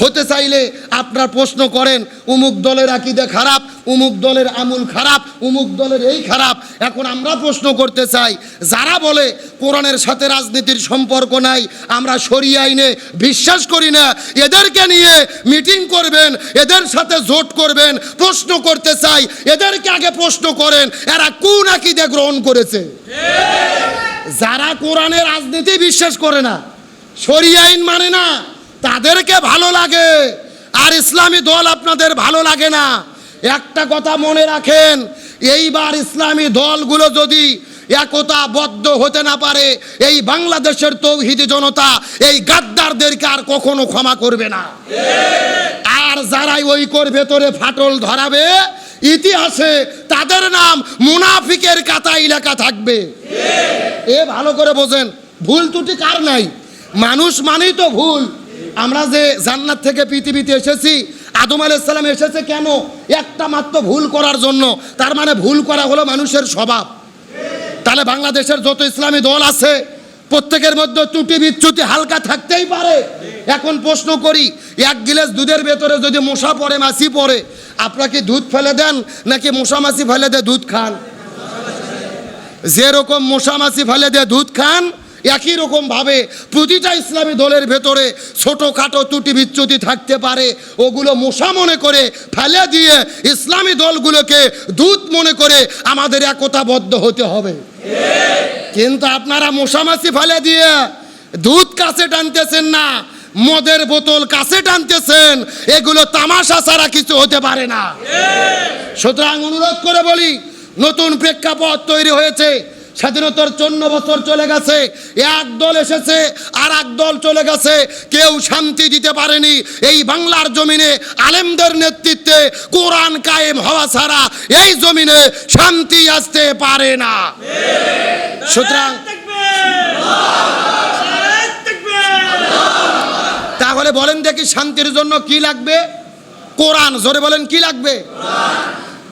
হতে চাইলে আপনার প্রশ্ন করেন উমুক দলের আকিদে খারাপ উমুক দলের আমুল খারাপ উমুক দলের এই খারাপ। এখন আমরা প্রশ্ন করতে চাই যারা বলে কোরআনের সাথে রাজনীতির সম্পর্ক নাই আমরা সরিয়ে আইনে বিশ্বাস করি না এদেরকে নিয়ে মিটিং করবেন এদের সাথে জোট করবেন প্রশ্ন করতে চাই এদেরকে আগে প্রশ্ন করেন এরা কোন আকিদে গ্রহণ করেছে? যারা কোরআনের রাজনীতি বিশ্বাস করে না সরি আইন মানে না তাদেরকে ভালো লাগে। আর ইসলামী দল আপনাদের ভালো লাগে না। একটা কথা মনে রাখেন, এইবার ইসলামী দলগুলো যদি একতাবদ্ধ হতে না পারে, এই বাংলাদেশের তৌহিদি জনতা এই গাদ্দারদেরকে আর কখনো ক্ষমা করবে না। আর যারাই ঐকর ভেতরে ফাটল ধরাবে, ইতিহাসে তাদের নাম মুনাফিকের কাতায় লেখা থাকবে। এ ভালো করে বোঝেন, ভুল ত্রুটি কার নাই? মানুষ মানেই তো ভুল। আমরা যে জান্নাত থেকে পৃথিবীতে এসেছি, আদম আলাইসাল্লাম এসেছে কেন? একটা মাত্র ভুল করার জন্য। তার মানে ভুল করা হলো মানুষের স্বভাব। তাহলে বাংলাদেশের যত ইসলামী দল আছে, প্রত্যেকের মধ্যে ত্রুটি বিচ্যুতি হালকা থাকতেই পারে। এখন প্রশ্ন করি, এক গিলাস দুধের ভেতরে যদি মশা পড়ে, মাছি পড়ে আপনাকে দুধ ফেলে দেন, নাকি মশা মাছি ফেলে দিয়ে দুধ খান? যেরকম মশা মশামাছি ফেলে দিয়ে দুধ খান একই রকমভাবে প্রতিটা ইসলামী দলের ভেতরে ছোটোখাটো ত্রুটি বিচ্যুতি থাকতে পারে, ওগুলো মশা মনে করে ফেলে দিয়ে ইসলামী দলগুলোকে দূত মনে করে আমাদের একতাবদ্ধ হতে হবে। কিন্তু আপনারা মশামাছি ফেলে দিয়ে দুধ কাছে টানতেছেন না, মদের বোতল কাছে টানতেছেন, এগুলো তামাশা ছাড়া কিছু হতে পারে না। সুতরাং অনুরোধ করে বলি, নতুন প্রেক্ষাপট তৈরি হয়েছে। স্বাধীনতার চন্ন বছর চলে গেছে। এক দল এসেছে আর এক দল চলে গেছে। কেউ শান্তি দিতে পারেনি। এই বাংলার জমিনে আলেমদের নেতৃত্বে কোরআন কায়েম হওয়া ছাড়া এই জমিনে শান্তি আসতে পারে না। সুতরাং তাহলে বলেন দেখি শান্তির জন্য কি লাগবে? কোরআন, জোরে বলেন কি লাগবে?